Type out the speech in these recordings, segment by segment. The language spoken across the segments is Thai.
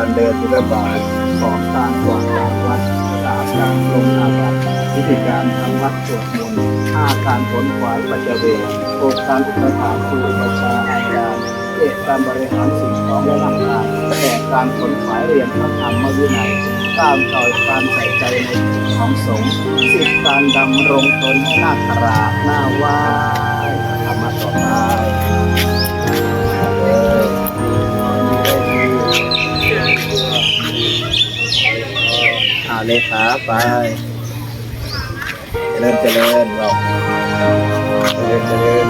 การเดินบิณฑบาตสองการกวาดลานวัดสามการลงอาบัติวิธีการทำวัดสวดมนต์ห้าการผลขวายปัจเจเวกหกการอุปถากคืออุปชาอาจารเจ็ดการบริหารสิ่งของและร่างกายแปดการผลขวายเรียนพระธรรมวินัยเก้าต่อการใส่ใจในของสงฆ์สิบการดำรงตนให้หน้ากราหน้าไหว้ธรรมะต่อไป เลยครับไปเจริญเจริญเราเจริญเจริญ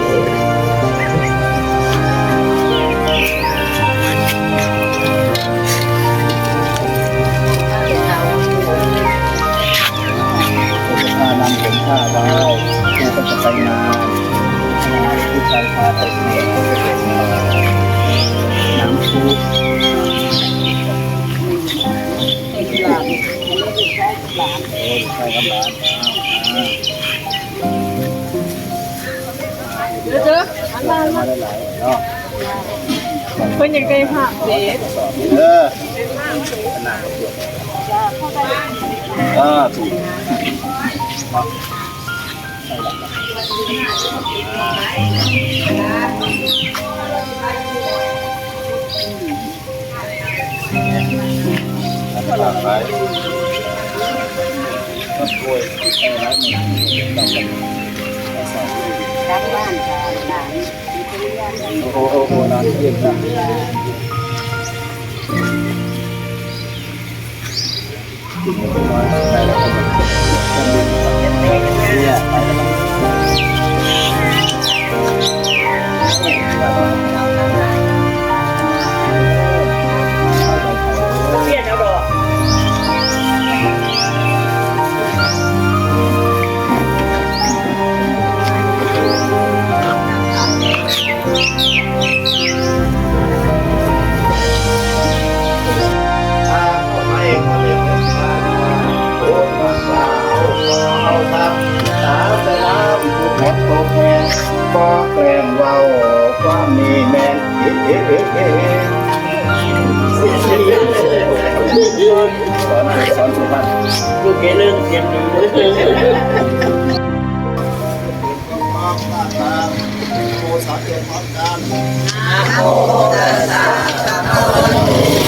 ข้านำผลข้าได้แม่ก็จะไปงานผู้ชายพาไปเที่ยวก็จะเป็นน้ำซุป ใช้หลานโอ้ใช่ครับหลานอ้าวเด้อเด้ออันนั้นมาหลายๆเนาะเพิ่นอยากได้ ก็แกล้งเว้าความมีแม่นเอ๊ะเอ๊ะเอ๊ะเอ๊ะสอนสอนสุภาพลูกเกลึงเก็บอยู่มองตาตาโมสาเกตพร้อมกันปุริมายาปุริมายาอาคิ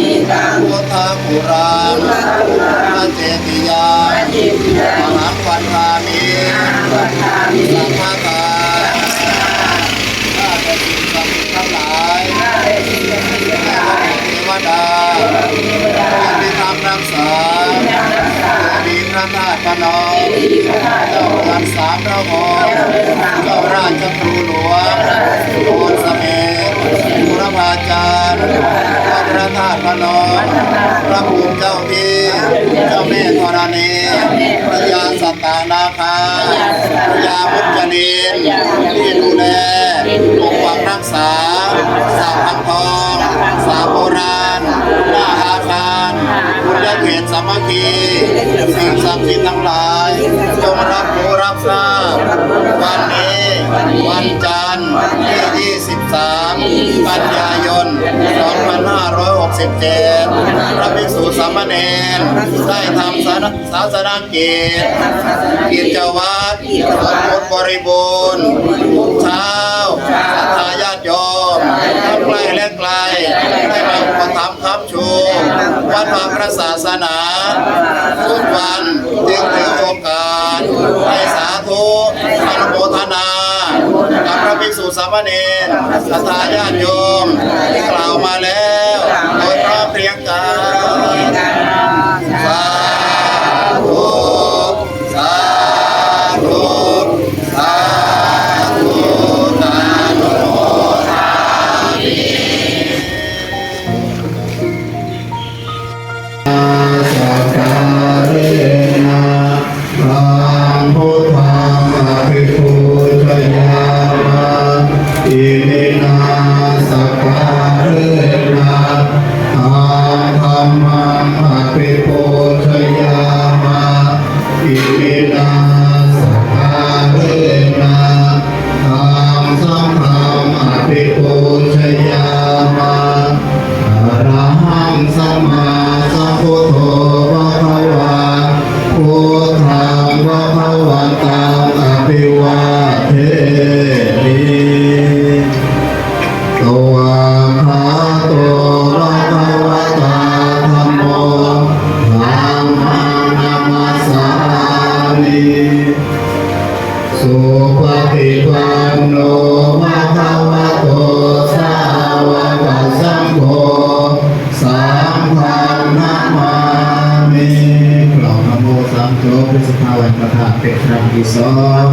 พุทธอุรังพุทธอุรังพระเจติยามหาวันทามิวัฏามิสัมมาตาข้าแต่สิ่งศักดิ์สิทธิ์ทั้งหลายข้าแต่สิ่งศักดิ์สิทธิ์ทั้งหลายเทวดาเทวดารักษาที่ทำรักษาดีพระธาตุพนมที่พระธาตุเจ้าเรือนสามพระองค์เจ้าราชครูหลวงโอนสเมธบุรพาจารย์ พระธาตุพนมพระภูมิเจ้าที่เจ้าแม่ธรณีพระยาสัตตานาคาพระยามุจนินที่ดูแลปกปักรักษาสาพังทองสาโบราณหน้า ตสามัคคีสิ่งศักดิ์สิทธิ์ทั้งหลาย จงรับรู้รับทราบวันนี้ วันจันทร์ที่ 23 กันยายน 2567 พระภิกษุสามเณรได้ทำศาสนากิจกิจวัตรสมบูรบริบูรณ์ทุกเช้าศรัทายาติโยมทั้งใกล้และไกลได้มาประทับคำชู วัดวาพระศาสนาทุกวันจึงถือโอกาสให้สาธุอนุโมทนากับพระภิกษุสามเณรสัทธาญาติโยมที่กล่าวมาแล้ว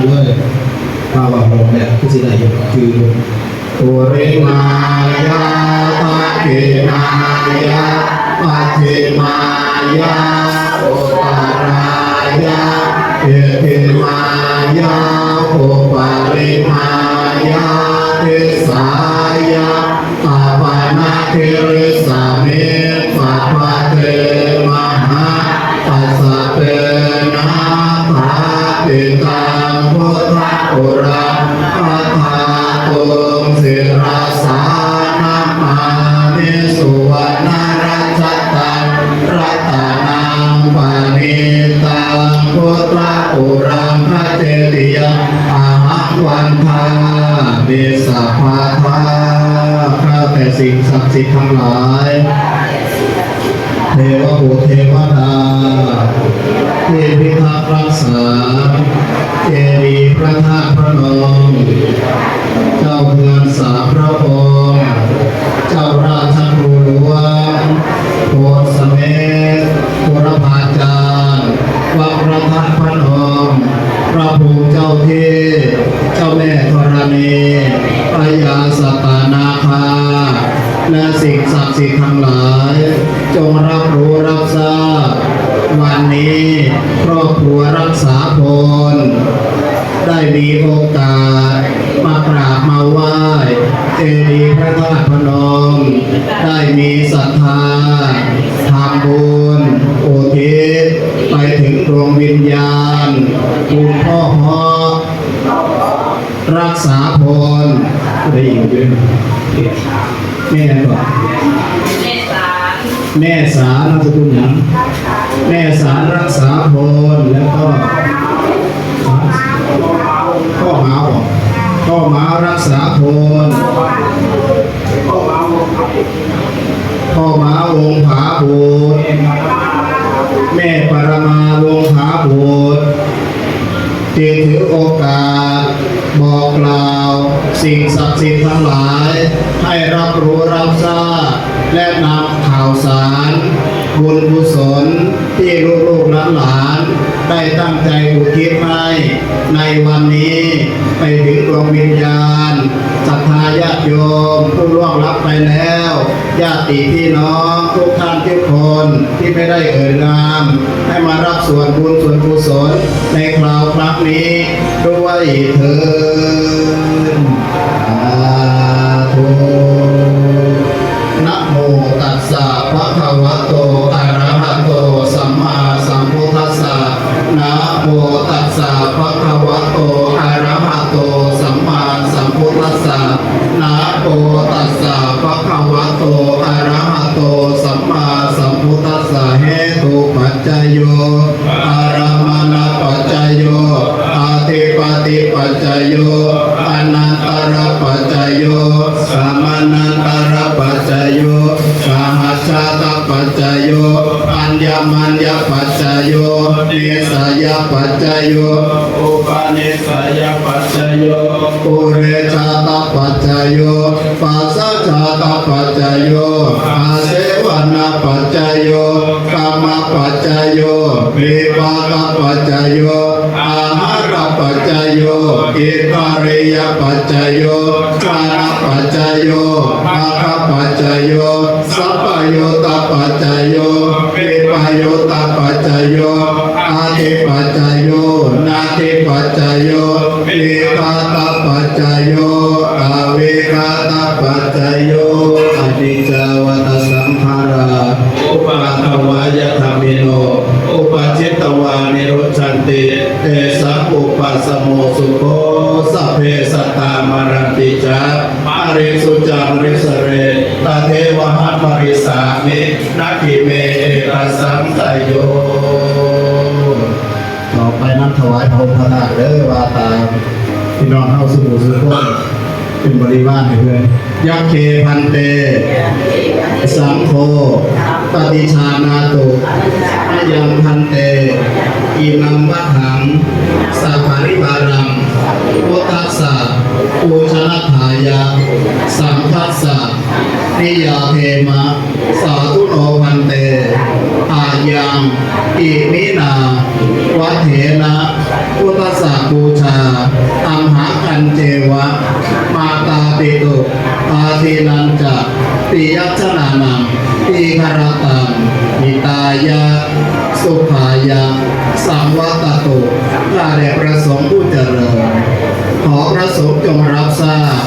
ระทั้งพันเลยพระว่าพระเนี่ยที่สิ่งใดคือปุริมายาปะกิมายาปะจิมายาโอปารายาเอติมายาโอปาริมายาเทสายาอาปานาทิริ บุรพาจารย์วัดพระธาตุพระนมพระภูมิเจ้าที่เจ้าแม่ธรณีพญาสตานาคา และสิ่งศักดิ์สิทธิ์ทั้งหลาย จงรับรู้รับทราบ วันนี้ครอบครัวรักษาพลได้มีโอกาส มากราบมาไหว้เจดีย์พระธาตุพนม ได้มีศรัทธาทำบุญอุทิศไปถึงดวงวิญญาณคุณพ่อฮอรักษาพลได้ยินด้วยแม่ก่อนแม่สารนามสกุลหยังแม่สารรักษาพลแล้วก็ สิ่งศักดิ์สิทธิ์ทั้งหลาย ให้รับรู้รับทราบและนำข่าวสารบุญกุศลที่ลูกๆหลานๆได้ตั้งใจอุทิศให้ในวันนี้ไปถึงดวงวิญญาณศรัทธาญาติโยมผู้ล่วงลับไปแล้ว ญาติพี่น้อง ทุกท่านทุกคนที่ไม่ได้เอ่ยนาม ให้มารับส่วนบุญส่วนกุศลในคราวครั้งนี้ด้วยเถิด มปัจจยโยวิปากปัจจยโยอาหารปัจจยโยอิตาริยปัจจยโยกาลปัจจยโยอาคปัจจยโยสัพโยตปัจจยโยวิปโยตปัจจยโยอาทิปัจจยโยนาทิปัจจยโยวิกาตปัจจยโยอวิกาตปัจจยโย ปาทวายธรรมิโน อุปจิตตวานิรุชันติเตสะอุปัสโมสุโคสัพเพสตตามารันติจาอริสุจามริสเรตาเทวหะปริสามินักขิเมเอกสังสยโยต่อไปนั้นถวายพระองค์พระนาคเด้อว่าตามพี่น้องเข้าสู่สุขนเป็นบริวารให้เพื่อนยักเคพันเต สังโฆ ปฏิชานาตุอายังพันเตอิมังวัฏหังสัพพาริบารังพุทัสสะปูชนะถายะสังคัสสะนิยาเทมะ สาธุโนพันเตอายังอิมินาวัเถนะพุทธสสะบูชาอัมหากันเจวะ มาตาปิตุอาทีนันจะปิยัชนานังปีคารตังมิตายะสุภายะสังวัตตุข้าแต่ประสงค์ผู้เจริญขอพระสงฆ์จงรับทราบ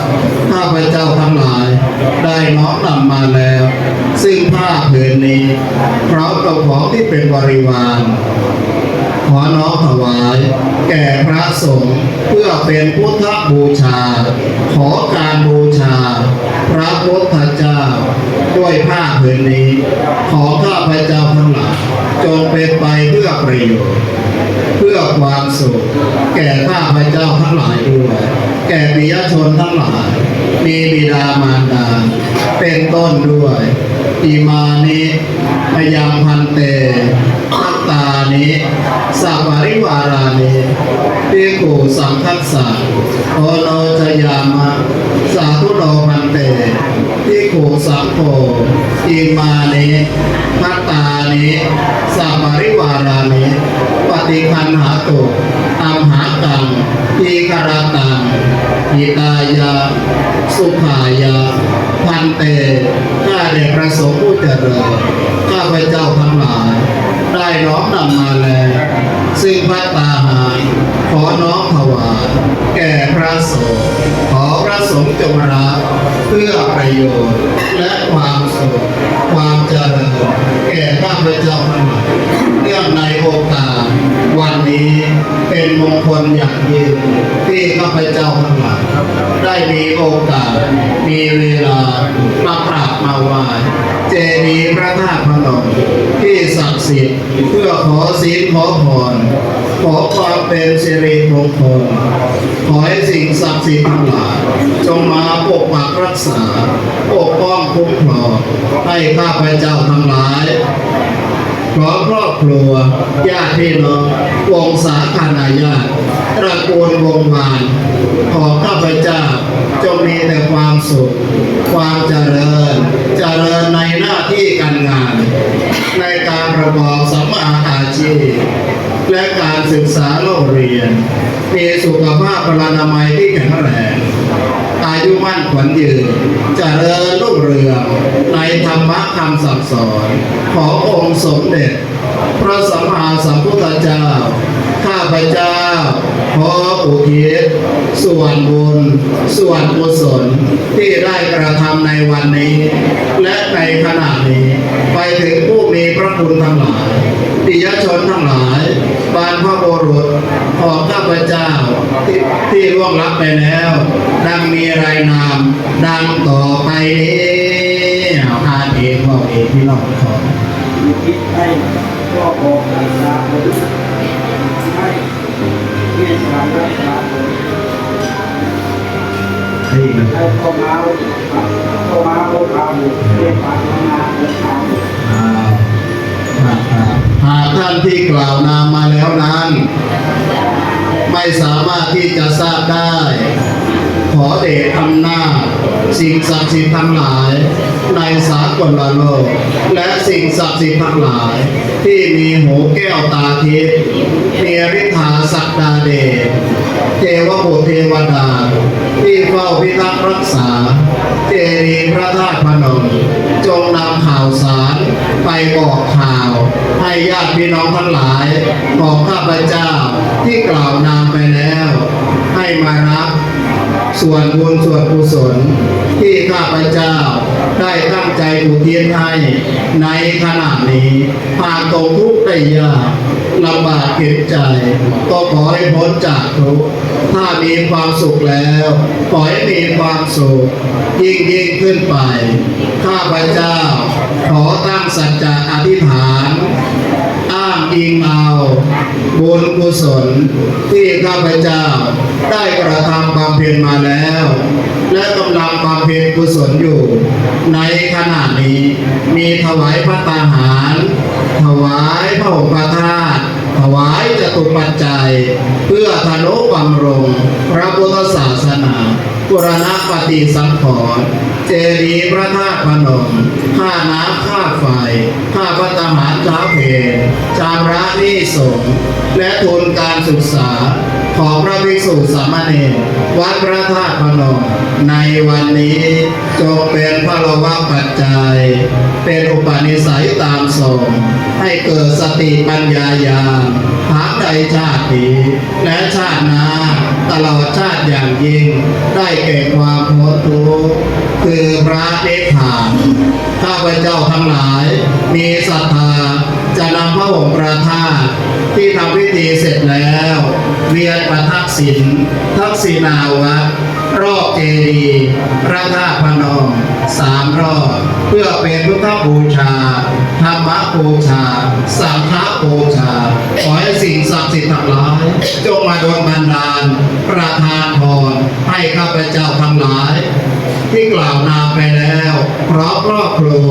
ข้าพเจ้าทั้งหลาย ได้น้อมนำมาแล้ว ซึ่งผ้าผืนนี้พร้อมกับของที่เป็นบริวาร ขอน้อมถวาย แก่พระสงฆ์เพื่อเป็นพุทธบูชา ขอการบูชา พระพุทธเจ้า ด้วยผ้าผืนนี้ ขอข้าพเจ้าทั้งหลายจงเป็นไปเพื่อประโยชน์ เพื่อความสุข แก่ข้าพเจ้าทั้งหลายด้วย แก่ปิยชนทั้งหลาย มีบิดามารดา เป็นต้นด้วยอิมานิพยังพันเตทัตตานิสัพปริวารานิปิกุสังคัสสะโอโนจยามะ สาธุโนพันเตปิกุสังโฆอิมานิทัตตานิสัพปริวารานิ ฏิคันหาตุตามหาตังทีคารตังอิตายา สุขายา พันเตข้าเดชประสงค์ผู้เจริญข้าพเจ้าทั้งหลาย ได้น้อมนำมาแล้วซึ่งพระตาหาร ขอน้อมถวายแก่พระสงฆ์ขอพระสงฆ์จงรับเพื่อประโยชน์ และความสุขความเจริญแก่ข้าพเจ้าทั้งหลายเนื่องในโอกาสวันนี้เป็นมงคลอย่างยิ่งที่ข้าพเจ้าทั้งหลายได้มีโอกาส มีเวลามากราบมาไหว้เจดีย์พระธาตุพนมที่ศักดิ์สิทธิ์เพื่อขอศีลขอพร ขอความเป็นสิริมงคลขอให้สิ่งศักดิ์สิทธิ์ทั้งหลายจงมาปกปักรักษาปกป้องคุ้มครองให้ข้าพเจ้าทั้งหลาย ขอครอบครัวญาติพี่น้องวงศาคณาญาติตระกูลวงวานขอข้าพเจ้าจงมีแต่ความสุข ความเจริญ เจริญในหน้าที่การงาน ในการประกอบสัมมาอาชีพและการศึกษาโรงเรียนมีสุขภาพพลานามัยที่แข็งแรง ยุมั่นขวัญยืนเจริญรุ่งเรืองในธรรมะคำสั่งสอนขององค์สมเด็จ พระสัมมาสัมพุทธเจ้า ข้าพเจ้าขออุทิศส่วนบุญ ส่วนกุศลที่ได้กระทำในวันนี้ และในขณะนี้ ไปถึงผู้มีพระคุณทั้งหลาย ปิยชนทั้งหลาย บานพระโบรุษของข้าพเจ้าที่ที่ล่วงลับไปแล้ว ดังมีรายนาม ดังต่อไปนี้อาอ่านเองบอกเองพี่น้องขอคิดให้ก็ออกจากสาธุให้เรียนความรักษาให้นะให้ข้ามาข้ามาข้ามาเรียนความงานเรียนความอ่าหาก หากท่านที่กล่าวนามมาแล้วนั้น ไม่สามารถที่จะทราบได้ ขอเดชอำนาจสิ่งศักดิ์สิทธิ์ทั้งหลาย ในสากลโลก และสิ่งศักดิ์สิทธิ์ทั้งหลาย ที่มีหูแก้วตาทิพย์มีฤทธาศักดาเดชเทวบุตรเทวดา ที่เฝ้าพิทักษ์รักษา เจดีพระธาตุพนม จงนำข่าวสารไปบอกข่าว ให้ญาติพี่น้องทั้งหลาย ของข้าพเจ้าที่กล่าวนามไปแล้ว ให้มารับ ส่วนบุญส่วนกุศล ที่ข้าพเจ้าได้ตั้งใจอุทิศให้ในขณะนี้หากตกทุกข์ได้ยากลำบากเกิดใจ ก็ขอให้พ้นจากทุกข์ถ้ามีความสุขแล้วขอให้มีความสุขยิ่งยิ่งขึ้นไป ข้าพเจ้า ขอตั้งสัจจะอธิษฐาน อ้างอิงเอาบุญกุศลที่ข้าพเจ้า ได้กระทำความเพียรมาแล้ว และกำลังความเพียรกุศลอยู่ ในขณะนี้มีถวายพระตาหาร ถวายพระอุปทาตุ ถวายจตุปัจจัย เพื่อธนุบำรงพระพุทธศาสนาบุรณปฏิสังขรณ์เจดีย์พระธาตุพนมค่าน้ำค่าไฟ ค่าพระตาหารเช้าเพลชำระนี้สงและทุนการศึกษาของพระภิกษุสามเณรวัดพระธาตุพนมในวันนี้จงเป็นพระลวะปัจจัย เป็นอุปนิสัยตามส่งให้เกิดสติปัญญาญาณหาใดชาตินี้และชาติหน้าตลอดชาติอย่างยิ่ง ได้แก่ความพ้นทุกข์คือพระนิพพานข้าพเจ้าทั้งหลาย มีศรัทธาจะนำพระองค์ประธาตที่ทำพิธีเสร็จแล้วเวียนประทักษิณทักษิณาวัด รอบเจดีย์พระธาตุพนมสามรอบ เพื่อเป็นพุทธบูชา ธรรมบูชา สังฆบูชา ขอให้สิ่งศักดิ์สิทธิ์ทั้งหลายจงมาโดนบันดาล ประทานพรให้ข้าพเจ้าทั้งหลาย ที่กล่าวนามไปแล้วเพราะครอบครัว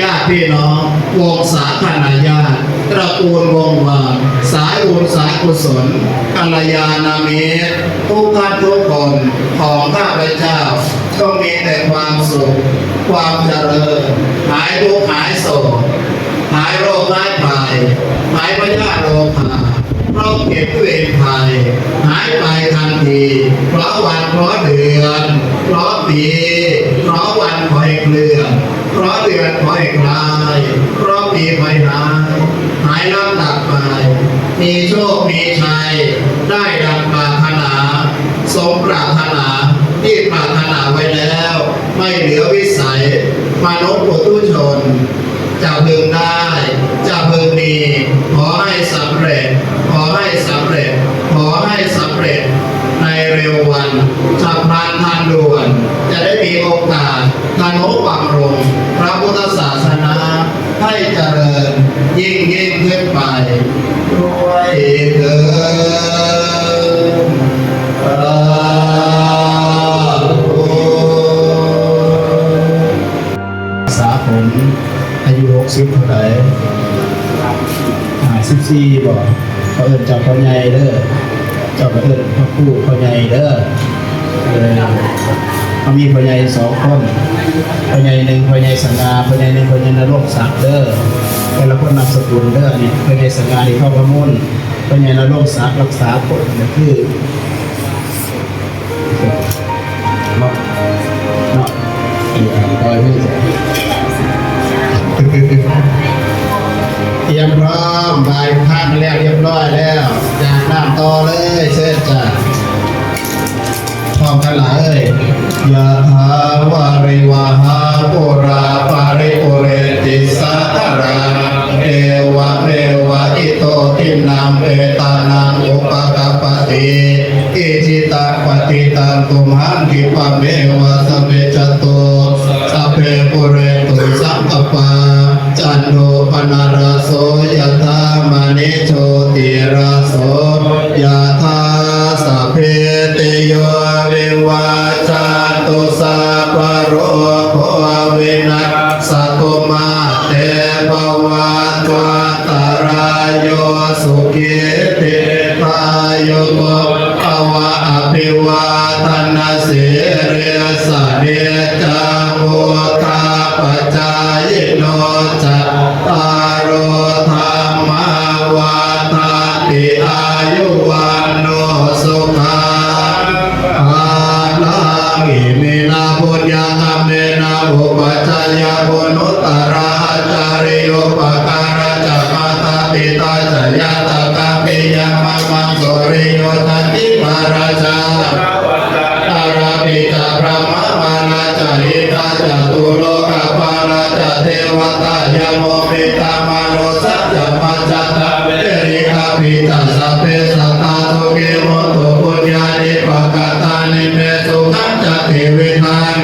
ญาติพี่น้องวงศาคณาญาติตระกูลวงวานสายบุญสายกุศลกัลยาณมิตรทุกท่านทุกคนขอของข้าพเจ้า ต้องมีแต่ความสุข ความเจริญ หายทุกข์หายโศก หายโรคร้ายภัยหายพยาธิโรคาโรคเก็บเวรภัยหายไปทันที เพราะวันเพราะเดือน เพราะปี เพราะวันคอยเคลื่อนเพราะเดือนคอยคลาย เพราะปีคอยหายหายลำดับไป มีโชค มีชัย ได้ดังปรารถนา สมปรารถนาที่ปรารถนาไว้แล้ว ไม่เหลือวิสัยมนุษย์ปุถุชน จะพึงได้ จะพึงมี ขอให้สำเร็จ ขอให้สำเร็จ ขอให้สำเร็จ ในเร็ววันฉับพลันทันด่วน จะได้มีโอกาสทนุบำรุงพระพุทธศาสนาให้เจริญยิ่งยิ่งขึ้นไปด้วยเถิด งพ่อใหญ่สังกาพ่อในึ่งพ่อใหญ่นรกสักเด้อแต่ละคนนามสกุลเด้อนี่เพื่อในสังกาที่เข้าประมุ่นพ่อใหญ่นรกสักรักษาคนนี่คือเนาะเนาะอีกอันร้อยไม่ เอ้ยยะหาวาริวาหาปุราปาริปุเรติสาคารังเอวะเมวะอิโตตินัมเอตานังอุปกปปติอิจิตังปฏิตังตุมหังคิปะเมวะสเมจโตุสัพเพปุเรตุสังกปาจันโนปนาราโสยถามณิโชติรา จัตตารโอธรรมวาทาติอายุวันโนสุขังอาลังอิมินาบุญญาธรรมเมนาอุปจัยาบุญุตตราจาริโยปการะจัมาตาปิตาจยาตกาปิยามามังโสริโยทันติมาราชาตาราปิตาพระมมานาจาริตาจตุโลกาปา ราจเทวตายโมปิตามโนสัจจมัจจตเวริคาปิตาสัพเพสัตตาโตเกโมโตปุญญาณิปกตานิเมสุขังจติวิทัง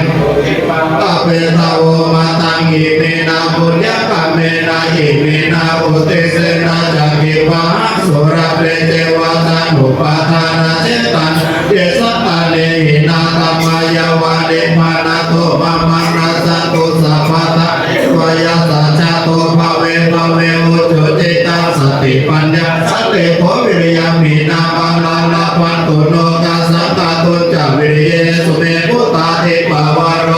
ตาเปตาโวมาตังอิเมนาปุญญาปเมนาอิเมนาอุติเสนาจักิวะสุรเปเจวะตานุปาทา ติปัญญาสติโพวิริยมีนามาลาลาพันตุโนกัสสะตาตุจาวิริเยสุเมพุตตาเทปาวารโร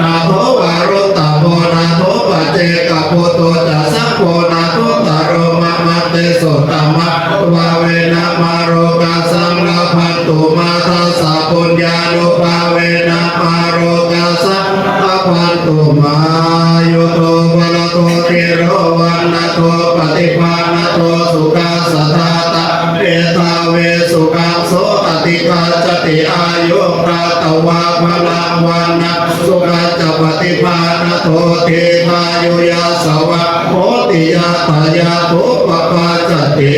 นาโทวารุตตาโพนาโทปเจกโพโตจัสสะโพนาโทตารโมะมะเตโสตมะวาเวนะมาโรกัสสังลาพันตุมาทัสสะปุญญานุภาเวนะมาโรกัสสังลาพันตุมายุโต วะละโตติโรวันนะโตปฏิภาณโตสุขัสสะทาตะเอตาเวสุขังโสอติกาจติอายุปราตวาพลังวันนะสุขัจจปฏิภาณโตเทพายุยาสวะโหติยาตายาทุปปาจติ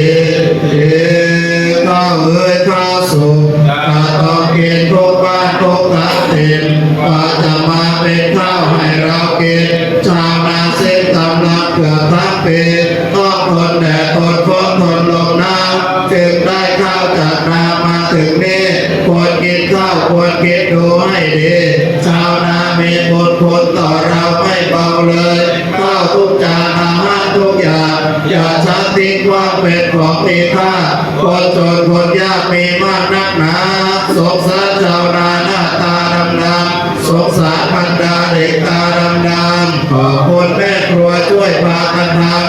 เอข้าเอ่ยข้าสุข้าต้องกินทุกบ้านทุกทักทินว่าจะมาเป็นข้าวให้เรากินชาวนาเส้นกำลักเกือบทั้งปีต้องทนแดดทนฝนทนลมหนาวจึงได้ข้าวจากนามาถึงนี้ควรกิน ข้าวควรกินดูให้ดีชาวนามีบุญคุณต่อเราไม่เบาเลยข้าวทุกจานอาหารทุกอย่างอย่าชักทิ้งว่าเป็นของมีค่าคนจนคนยากมีมากนักหนาสงสารชาวนาหน้าตาดำดำสงสารบรรดาเด็กตาดำดำขอบคุณแม่ครัวช่วยพากันทำ